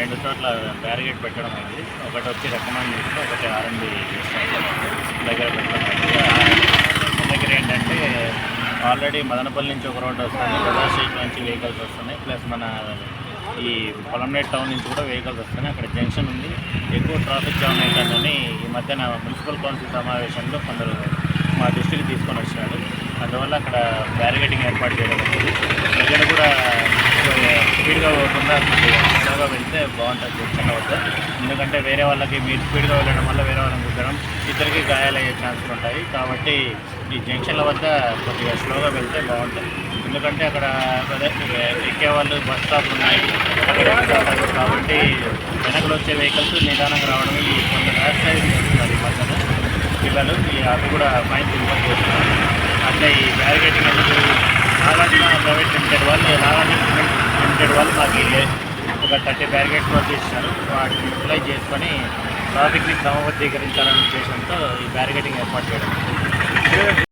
రెండు చోట్ల బ్యారిగేట్ పెట్టడం అయింది ఒకటి వచ్చి రికమెండ్ చేస్తే ఒకటి ఆర్ఎండి దగ్గర పెట్టడం ఆ దగ్గర ఏంటంటే ఆల్రెడీ మదనపల్లి నుంచి ఒక రోడ్డు వస్తుంది. గోదా స్ట్రీట్ నుంచి వెహికల్స్ వస్తున్నాయి. ప్లస్ మన ఈ పొలంనేట్ టౌన్ నుంచి కూడా వెహికల్స్ వస్తున్నాయి. అక్కడ జంక్షన్ ఉంది. ఎక్కువ ట్రాఫిక్ జామ్ ఏంటంటే ఈ మధ్యన మున్సిపల్ కౌన్సిల్ సమావేశంలో కొందరు మా దృష్టికి తీసుకొని వచ్చాడు అందువల్ల అక్కడ బ్యారిగేటింగ్ ఏర్పాటు చేయడం జరిగింది ప్రజలు కూడా స్పీడ్గా పోకుండా స్లోగా వెళ్తే బాగుంటుంది జంక్షన్ వద్ద ఎందుకంటే వేరే వాళ్ళకి మీరు స్పీడ్గా వెళ్ళడం వల్ల వేరే వాళ్ళని కుట్టడం ఇద్దరికి గాయాలయ్యే ఛాన్సులు ఉంటాయి. కాబట్టి ఈ జంక్షన్ల వద్ద కొద్దిగా స్లోగా వెళ్తే బాగుంటుంది. ఎందుకంటే అక్కడ ఎక్కే వాళ్ళు బస్ స్టాప్ ఉన్నాయి. కాబట్టి వెనకలు వచ్చే వెహికల్స్ నిదానంగా రావడం ఈ కొంత ర్యాష్ చేస్తున్నారు ఈ మధ్యన పిల్లలు ఈ అవి కూడా మైండ్ ఇంపోజ్ చేస్తున్నారు. అంటే ఈ బ్యారికేటింగ్ అనేది నాగార్జున ప్రైవేట్ లిమిటెడ్ వాళ్ళు నాగార్జున లిమిటెడ్ వాళ్ళు మాకు ఒక థర్టీ బ్యారికేడ్స్ వర్క్ చేశారు వాటిని యూటిలైజ్ చేసుకొని ట్రాఫిక్ని క్రమబద్ధీకరించాలనే ఉద్దేశంతో ఈ బ్యారిగేటింగ్ ఏర్పాటు చేయడం